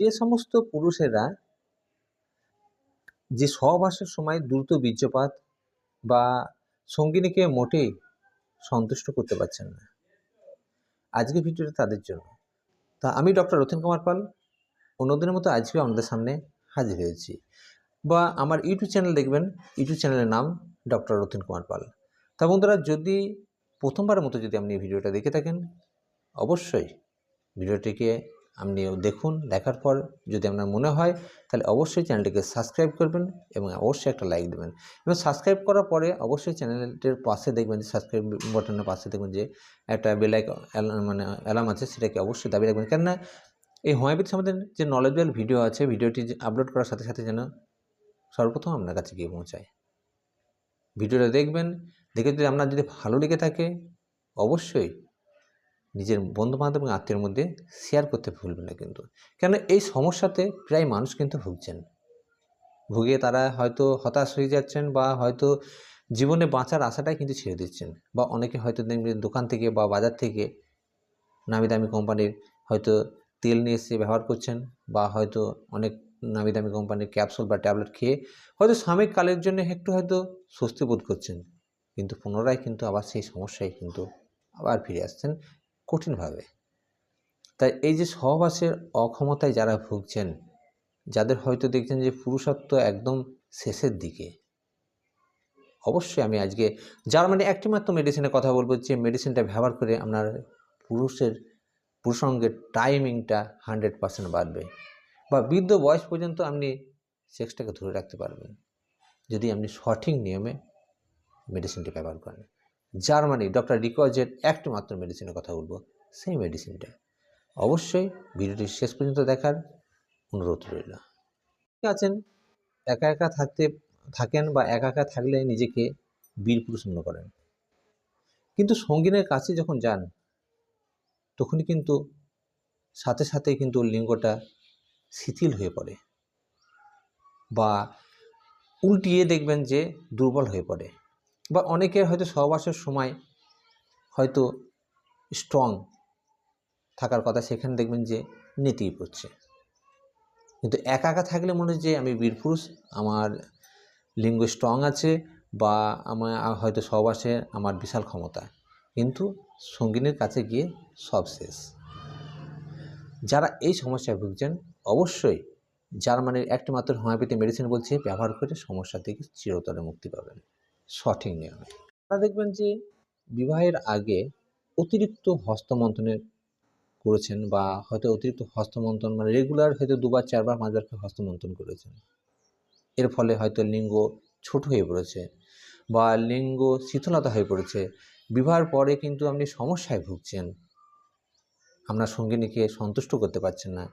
যে সমস্ত পুরুষেরা যে সহবাসের সময় দ্রুত বীর্যপাত বা সঙ্গিনীকে মোটেই সন্তুষ্ট করতে পারছেন না। আজকের ভিডিওটা তাদের জন্য। তা আমি ডক্টর রতন কুমার পাল অন্যদিনের মতো আজকে আপনাদের সামনে হাজির হয়েছি। বা আমার ইউটিউব চ্যানেল দেখবেন, ইউটিউব চ্যানেলের নাম ডক্টর রতন কুমার পাল। তা বন্ধুরা, যদি প্রথমবারের মতো যদি আপনি ভিডিওটা দেখে থাকেন, অবশ্যই ভিডিওটিকে আপনি দেখুন, দেখার পর যদি আপনার মনে হয়, তাহলে অবশ্যই চ্যানেলটিকে সাবস্ক্রাইব করবেন এবং অবশ্যই একটা লাইক দেবেন। এবং সাবস্ক্রাইব করার পরে অবশ্যই চ্যানেলটির পাশে দেখবেন যে সাবস্ক্রাইব বাটনের পাশে দেখবেন যে একটা বেলাইক মানে অ্যালার্ম আছে, সেটাকে অবশ্যই দাবি রাখবেন। কেননা এই হোমিওপ্যাথি সম্বন্ধে যে নলেজেবল ভিডিও আছে ভিডিওটি আপলোড করার সাথে সাথে যেন সর্বপ্রথম আপনার কাছে গিয়ে পৌঁছায়। ভিডিওটা দেখবেন, দেখে যদি আপনার যদি ভালো লেগে থাকে, অবশ্যই নিজের বন্ধু বান্ধব এবং আত্মীয়ের মধ্যে শেয়ার করতে ভুলবেন না কিন্তু। কেন এই সমস্যাতে প্রায় মানুষ কিন্তু ভুগছেন। ভুগে তারা হয়তো হতাশ হয়ে যাচ্ছেন বা হয়তো জীবনে বাঁচার আশাটাই কিন্তু ছেড়ে দিচ্ছেন বা অনেকে হয়তো দেখবেন দোকান থেকে বা বাজার থেকে নামি দামি কোম্পানির হয়তো তেল নিয়ে এসে ব্যবহার করছেন বা হয়তো অনেক নামি দামি কোম্পানির ক্যাপসুল বা ট্যাবলেট খেয়ে হয়তো সাময়িক কালের জন্য একটু হয়তো স্বস্তি বোধ করছেন। কিন্তু পুনরায় কিন্তু আবার সেই সমস্যায় কিন্তু আবার ফিরে আসছেন। কঠিনভাবে। তাই এই যে সহবাসের অক্ষমতায় যারা ভুগছেন, যাদের হয়তো দেখছেন যে পুরুষত্ব একদম শেষের দিকে, অবশ্যই আমি আজকে জার্মানি একটি মাত্র মেডিসিনের কথা বলব যে মেডিসিনটা ব্যবহার করে আপনার পুরুষের, পুরুষাঙ্গের টাইমিংটা হান্ড্রেড পার্সেন্ট বাড়বে বা বৃদ্ধ বয়স পর্যন্ত আপনি সেক্সটাকে ধরে রাখতে পারবেন যদি আপনি সঠিক নিয়মে মেডিসিনটি ব্যবহার করেন। জার্মানি, ডক্টর রিকজের একটি মাত্র মেডিসিনের কথা বলব, সেই মেডিসিনটা অবশ্যই ভিডিওটি শেষ পর্যন্ত দেখার অনুরোধ রইল। আছেন? একা একা থাকতে, থাকেন বা একা একা থাকলে নিজেকে বীর পুরুষ মনে করেন। কিন্তু সঙ্গিনের কাছে যখন যান, তখনই কিন্তু সাথে সাথে কিন্তু লিঙ্গটা শিথিল হয়ে পড়ে বা উল্টিয়ে দেখবেন যে দুর্বল হয়ে পড়ে। বা অনেকের হয়তো সহবাসের সময় হয়তো স্ট্রং থাকার কথা সেখানে দেখবেন যে নেতিয়ে পড়ছে কিন্তু একা একা থাকলে মনে হয় যে আমি বীরপুরুষ আমার লিঙ্গ স্ট্রং আছে বা আমার হয়তো সহবাসে আমার বিশাল ক্ষমতা। কিন্তু সঙ্গিনীর কাছে গিয়ে সব শেষ। যারা এই সমস্যায় ভুগছেন, অবশ্যই জার্মানির একটি মাত্র হোমিওপ্যাথি মেডিসিন বলছে, ব্যবহার করে সমস্যা থেকে চিরতরে মুক্তি পাবেন। সঠিক নিয়মে। আপনারা দেখবেন যে বিবাহের আগে অতিরিক্ত হস্তমন্থনের করেছেন বা হয়তো অতিরিক্ত হস্তমন্থন মানে রেগুলার হয়তো দুবার, চারবার পাঁচবার হস্তমন্থন করেছেন। এর ফলে হয়তো লিঙ্গ ছোট হয়ে পড়েছে বা লিঙ্গ শীতলতা হয়ে পড়েছে। বিবাহের পরে কিন্তু আপনি সমস্যায় ভুগছেন। আপনার সঙ্গিনীকে সন্তুষ্ট করতে পারছেন না।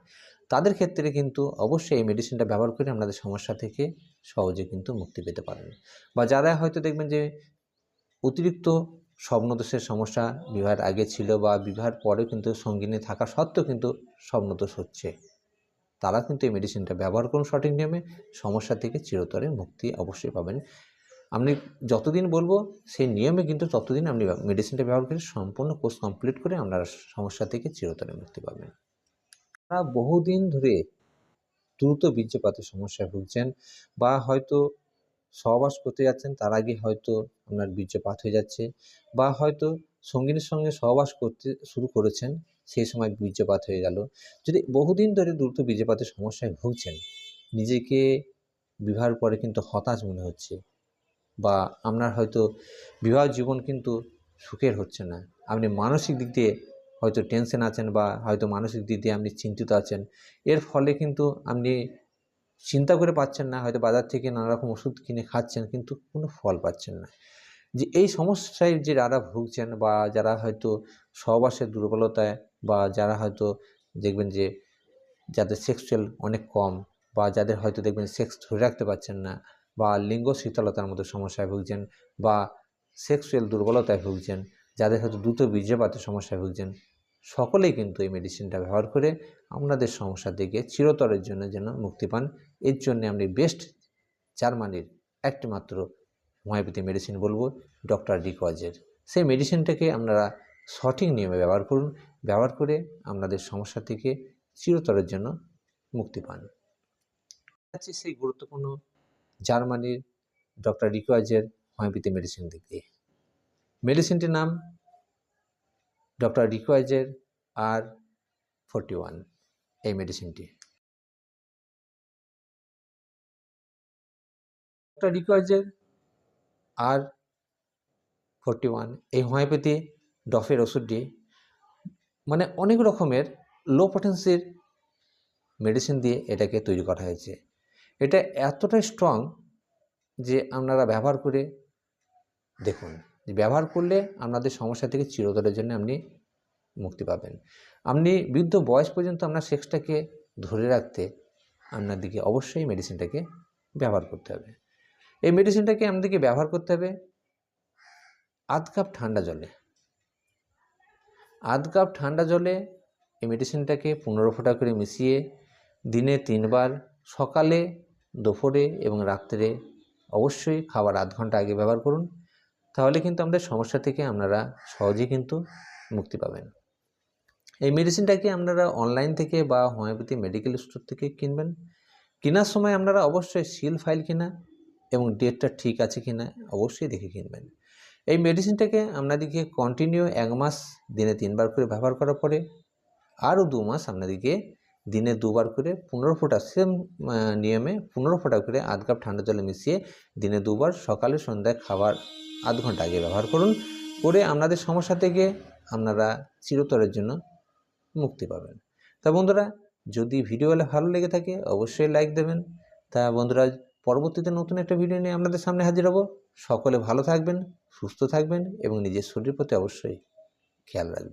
তাদের ক্ষেত্রে কিন্তু অবশ্যই এই মেডিসিনটা ব্যবহার করে আপনাদের সমস্যা থেকে সহজে কিন্তু মুক্তি পেতে পারেন। বা যারা হয়তো দেখবেন যে অতিরিক্ত স্বপ্নদোষের সমস্যা বিবাহের আগে ছিল বা বিবাহের পরে কিন্তু সঙ্গিনী থাকা সত্ত্বেও কিন্তু স্বপ্নদোষ হচ্ছে, তারা কিন্তু এই মেডিসিনটা ব্যবহার করুন সঠিক নিয়মে, সমস্যা থেকে চিরতরে মুক্তি অবশ্যই পাবেন। আপনি যতদিন বলব, সেই নিয়মে কিন্তু ততদিন আপনি মেডিসিনটা ব্যবহার করে সম্পূর্ণ কোর্স কমপ্লিট করে আপনারা সমস্যা থেকে চিরতরে মুক্তি পাবেন। তারা বহুদিন ধরে দ্রুত বীর্যপাতের সমস্যায় ভুগছেন বা হয়তো সহবাস করতে যাচ্ছেন, তার আগে হয়তো আপনার বীর্যপাত হয়ে যাচ্ছে বা হয়তো সঙ্গিনীর সঙ্গে সহবাস করতে শুরু করেছেন, সেই সময় বীর্যপাত হয়ে গেল। যদি বহুদিন ধরে দ্রুত বীর্যপাতের সমস্যায় ভুগছেন, নিজেকে বিবাহের পরে কিন্তু হতাশ মনে হচ্ছে বা আপনার হয়তো বিবাহ জীবন কিন্তু সুখের হচ্ছে না। আপনি মানসিক দিক দিয়ে হয়তো টেনশন আছেন বা হয়তো মানসিক দিক দিয়ে আপনি চিন্তিত আছেন। এর ফলে কিন্তু আপনি চিন্তা করে পাচ্ছেন না, হয়তো বাজার থেকে নানা রকম ওষুধ কিনে খাচ্ছেন কিন্তু কোনো ফল পাচ্ছেন না। যে এই সমস্যায় যে যারা ভুগছেন বা যারা হয়তো সহবাসের দুর্বলতায় বা যারা হয়তো দেখবেন যে যাদের সেক্সুয়াল অনেক কম বা যাদের হয়তো দেখবেন সেক্স ধরে রাখতে পারছেন না বা লিঙ্গ শীতলতার মতো সমস্যায় ভুগছেন বা সেক্সুয়াল দুর্বলতায় ভুগছেন, যাদের হয়তো দ্রুত বীর্যপাতের সমস্যায় ভুগছেন সকলেই কিন্তু এই মেডিসিনটা ব্যবহার করে আপনাদের সমস্যা থেকে চিরতরের জন্য যেন মুক্তি পান। এর জন্য আমি বেস্ট জার্মানির একটিমাত্র হোমিওপ্যাথি মেডিসিন বলব ডক্টর ডিকজের সেই মেডিসিনটাকে আপনারা সঠিক নিয়মে ব্যবহার করুন, ব্যবহার করে আপনাদের সমস্যা থেকে চিরতরের জন্য মুক্তি পান। আছে সেই গুরুত্বপূর্ণ জার্মানির ডক্টর রিকোয়াজের হোমিওপ্যাথি মেডিসিন দিক দিয়ে মেডিসিনটির নাম ডক্টর রিকোয়াজের আর ফোরটি ওয়ান, এই মেডিসিনটি। ডক্টর রিকোয়াজের আর ফোরটি ওয়ান, এই হোমিওপ্যাথি ডফের ওষুধটি মানে অনেক রকমের লো পটেন্সির মেডিসিন দিয়ে এটাকে তৈরি করা হয়েছে। এটা এতটাই স্ট্রং যে আপনারা ব্যবহার করে দেখুন। ব্যবহার করলে আপনাদের সমস্যা থেকে চিরতরের জন্য আপনি মুক্তি পাবেন। আপনি বৃদ্ধ বয়স পর্যন্ত আপনার সেক্সটাকে ধরে রাখতে আপনার দিকে অবশ্যই মেডিসিনটাকে ব্যবহার করতে হবে। এই মেডিসিনটাকে আপনাদেরকে ব্যবহার করতে হবে আধ কাপ ঠান্ডা জলে। আধ কাপ ঠান্ডা জলে এই মেডিসিনটাকে পনেরো ফোঁটা করে মিশিয়ে দিনে তিনবার সকালে, দুপুরে এবং রাত্রে অবশ্যই খাবার আধ ঘণ্টা আগে ব্যবহার করুন। তাহলে কিন্তু আমাদের সমস্যা থেকে আপনারা সহজেই কিন্তু মুক্তি পাবেন। এই মেডিসিনটাকে আপনারা অনলাইন থেকে বা হোমিওপ্যাথি মেডিকেল স্টোর থেকে কিনবেন? কেনার সময় আপনারা অবশ্যই সিল ফাইল কিনা এবং ডেটটা ঠিক আছে কিনা অবশ্যই দেখে কিনবেন। এই মেডিসিনটাকে আপনাদেরকে কন্টিনিউ এক মাস, দিনে তিনবার করে ব্যবহার করার পরে আরও দু মাস আপনাদেরকে দিনে দুবার করে পনেরো ফোঁটা সেম নিয়মে পনেরো ফোঁটা করে আধ কাপ ঠান্ডা জলে মিশিয়ে দিনে দুবার সকালে সন্ধ্যায় খাবার আধ ঘণ্টা আগে ব্যবহার করুন, করে আপনাদের সমস্যা থেকে আপনারা চিরতরের জন্য মুক্তি পাবেন। তা বন্ধুরা, যদি ভিডিওগুলো ভালো লেগে থাকে, অবশ্যই লাইক দেবেন। তা বন্ধুরা, পরবর্তীতে নতুন একটা ভিডিও নিয়ে আপনাদের সামনে হাজির হব। সকলে ভালো থাকবেন, সুস্থ থাকবেন এবং নিজের শরীরের প্রতি অবশ্যই খেয়াল রাখবেন।